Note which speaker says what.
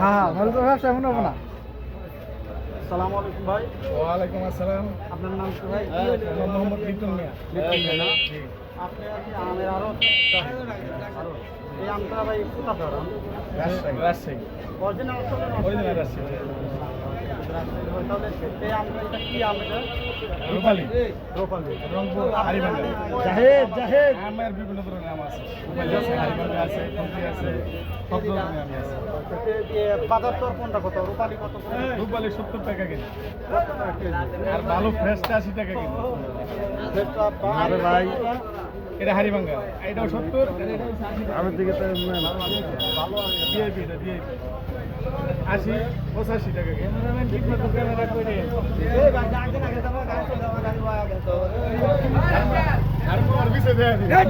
Speaker 1: হ্যাঁ ভালো তো ব্যবসা এমন হব না।
Speaker 2: সালাম আলাইকুম ভাই।
Speaker 1: ওয়ালাইকুম আসসালাম।
Speaker 2: আপনার নাম কি ভাই?
Speaker 1: মোহাম্মদ লিটন মিয়া।
Speaker 2: লিটন মিয়া না? আপনি কি আমের আরও এই আমটা ভাই কোথা ধরা
Speaker 1: Rajshahi. Rajshahi.
Speaker 2: Original
Speaker 1: Original Rajshahi.
Speaker 2: তাহলে এই আমটা এটা কি আম এটা?
Speaker 1: রূপালী। রংপুর
Speaker 2: জাহেদ জাহেদ।
Speaker 1: আমের বিভিন্ন আছে। আছে হারিবাঙ্গা আছে খুন্তি আছে সব ধরনের আম আছে।
Speaker 2: বাজার দর কোনটা কত? রূপালি কত করে?
Speaker 1: সত্তর টাকা কেজি। আর ভালো ফ্রেশটা আশি টাকা কেজি।
Speaker 2: আরে ভাই।
Speaker 1: এটা হারিবাঙ্গা এটাও সত্তর।
Speaker 2: আমার দিকে তো
Speaker 1: ভালো ভিআইপি এটা ভিআইপি আশি পঁচাশি টাকা ক্যামেরাম্যান ঠিক মতো দেয়া